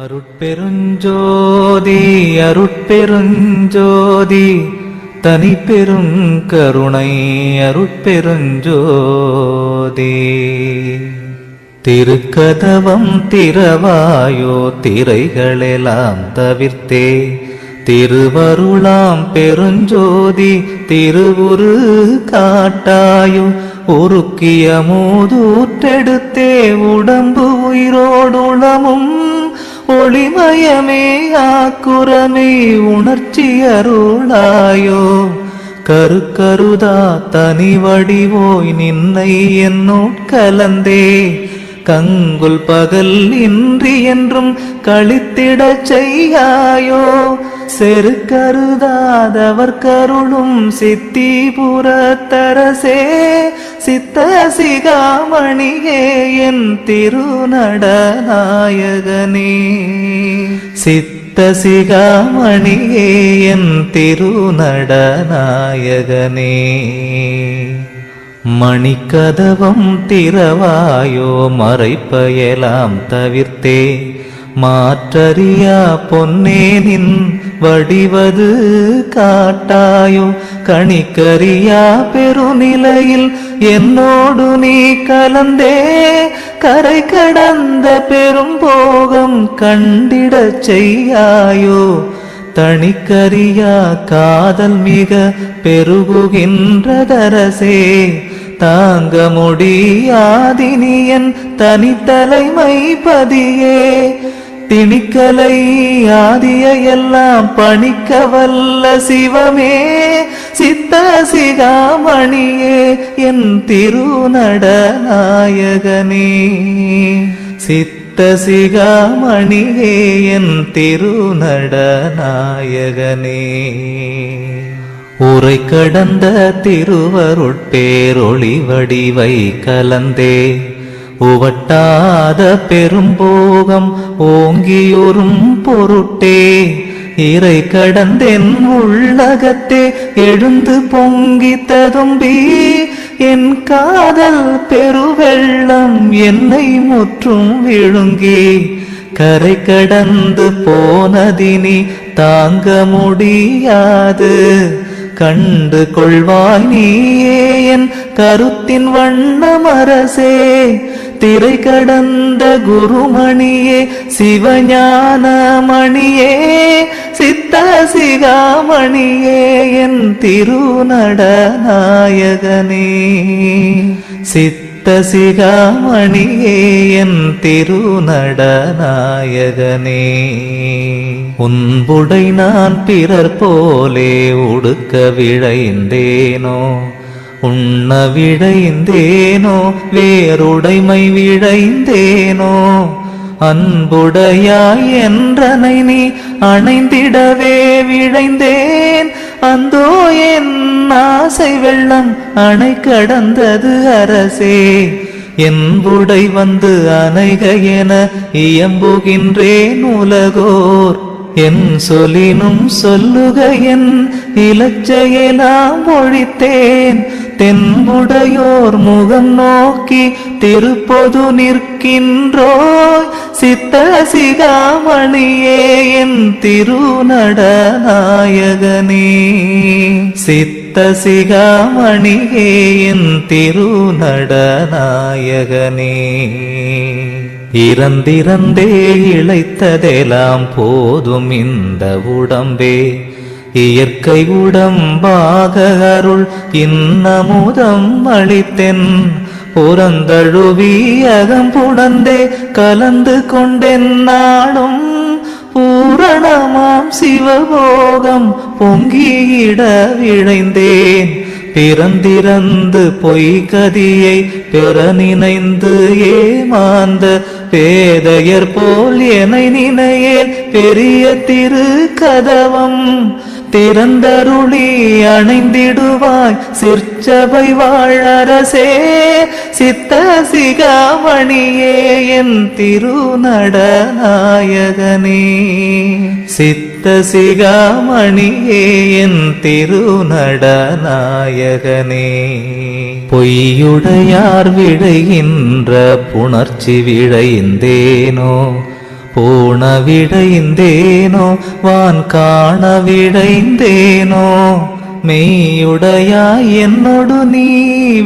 அருட்பெருஞ்சோதி அருட்பெருஞ்சோதி தனி பெரும் கருணை அருட்பெருஞ்சோதி. திருக்கதவம் திரவாயோ திரைகளெல்லாம் தவிர்த்தே. திருவருளாம் பெருஞ்சோதி திருவுரு காட்டாயோ உருக்கிய மூதூற்றெடுத்தே. உடம்பு உயிரோடுளமும் ஒளிமயமே ஆக்குரமே உணர்ச்சி அருளாயோ. கருக்கருதா தனி வடிவோய் நின்னை என்னோட் கலந்தே. கங்குல் பகல் இன்றி என்றும் கழித்திடச் செய்யாயோ. செரு செருக்கருதாதவர் கருளும் சித்திபுரத்தரசே சித்த சிகாமணியே என் திருநடநாயகனே. சித்த சிகாமணியே என் திருநடநாயகனே. மணிக்கதவம் திறவாயோ மறைப்பயலாம் தவிர்த்தே மாற்றறியா பொன்னேனின் வடிவது காட்டாயோ? கணிக்கறியா பெருநிலையில் என்னோடு நீ கலந்தே? கரை கடந்த பெரும் போகம் கண்டிடச் செய்யாயோ? தணிக்கரியா காதல் மிக பெருகுகின்றதரசே? தாங்க முடியாதினியன் தனித்தலைமை பதியே? திணிக்கலை ஆதிய எல்லாம் பணிக்க வல்ல சிவமே. சித்த சிகாமணியே என் திருநடநாயகனே. சித்த சிகாமணியே என் திருநடநாயகனே. உரை கடந்த திருவருட்பேரொளி வடிவை கலந்தே. உவட்டாத பெரும்போகம் ஓங்கியொரும் பொருட்டே. இறை கடந்தென் உள்ளகத்தே எழுந்து பொங்கி ததும்பி. என் காதல் பெருவெள்ளம் என்னை முற்றும் விழுங்கி. கரை கடந்து போனதினி தாங்க முடியாது. கண்டு கொள்வாய் நீயே என் கருத்தின் வண்ணமரசே திரை கடந்த குருமணியே சிவஞான மணியே சித்த சிகாமணியே என் திருநடநாயகனே. சித்த சிகாமணியே என் திருநடநாயகனே. உன்புடை நான் பிறர் போலே உடுக்க விழைந்தேனோ. உண்ண விழைந்தேனோ வேறுடைமை விழைந்தேனோ அன்புடையாய் என்றனை நீ அணைந்திடவே விழைந்தேன். அந்தோ என் ஆசை வெள்ளம் அணை கடந்தது அரசே என்புடை வந்து அணைக என இயம்புகின்றேன் உலகோர். என் சொலினும் சொல்லுக என் இலச்சையெல்லாம் ஒழித்தேன். தென்புடையோர் முகம் நோக்கி திருப்பொது நிற்கின்றோய் சித்த சிகாமணியே என் திருநடநாயகனே. சித்த சிகாமணியே என் திருநடநாயகனே. இறந்திறந்தே இழைத்ததெல்லாம் போதும் இந்த உடம்பே. இயற்கை உடம்பாக அருள் இன்னமுதம் அளித்தென். புறந்தழுவி அகம்புடந்தே கலந்து கொண்டென் நாடும் பூரணமாம் சிவபோகம் பொங்கியிட விழைந்தேன். பிறந்திறந்து பொய்கதியை பெற நினைந்து ஏமாந்த பேதையர் போல் என நினையேன் பெரிய திரு கதவம் திறந்தருளி அணைந்திடுவாய். சிற்சபை வாழரசே சித்த சிகாமணியே என் திருநடநாயகனே. சித்த சிகாமணியே என் திருநடநாயகனே. பொய்யுடையார் விழைகின்ற புணர்ச்சி விழைந்தேனோ போன விடைந்தேனோ வான் காண விடைந்தேனோ மெய்யுடையாய் என்னோடு நீ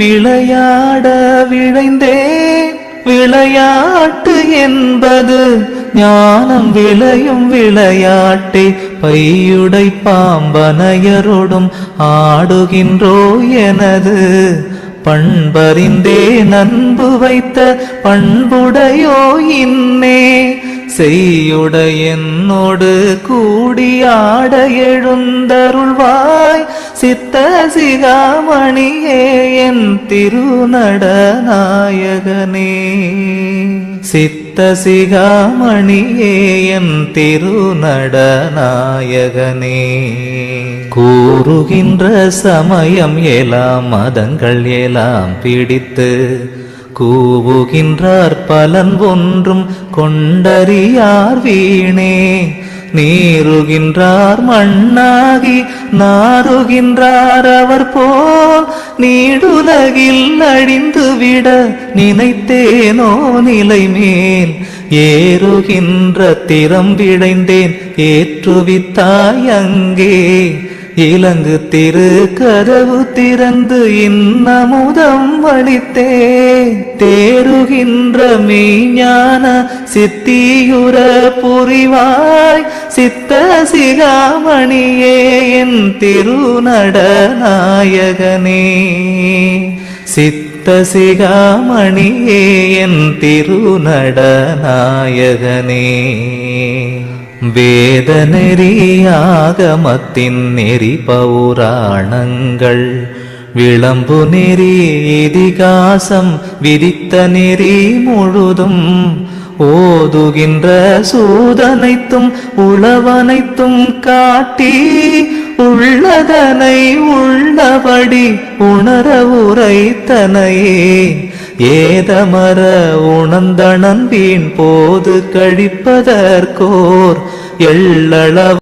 விளையாட விழைந்தேன். விளையாட்டு என்பது ஞானம் விளையும் விளையாட்டே பையுடை பாம்பனையரோடும் ஆடுகின்றோ எனது பண்பறிந்தே நண்பு வைத்த பண்புடையோ இன்னே. செய்யுட என்னோடு கூடியாட எழுந்தருள்வாய். சித்த சிகாமணியே என் திருநடநாயகனே. சித்த சிகாமணியே என் திருநடநாயகனே. கூறுகின்ற சமயம் எலாம் மதங்கள் எலாம் பிடித்து கூவுகின்றார் பலன் ஒன்றும் கொண்டறியார் வீணே. நீருகின்றார் மண்ணாகி நாருகின்றார் அவர் போல் நீடுலகில் அழிந்துவிட நினைத்தேனோ நிலை மேல் ஏறுகின்ற திறம் விழைந்தேன் ஏற்றுவித்தாய் அங்கே. இலங்கு திரு கதவு திறந்து இன்னமுதம் வழித்தே. தேருகின்ற மெய்ஞான சித்தியுர புரிவாய். சித்த சிகாமணியே என் திருநடநாயகனே. சித்த சிகாமணியே என் திருநடநாயகனே. வேத நெறியாகமத்தின் நெறி பௌராணங்கள் விளம்பு நெறி இதிகாசம் விதித்த நெறி முழுதும் ஓதுகின்ற சூதனைத்தும் உளவனைத்தும் காட்டி உள்ளதனை உள்ளபடி உணர உரைத்தனையே ஏதமர உணர்ந்தனன் வீண் போது கழிப்பதற்கோர் எள்ளளவு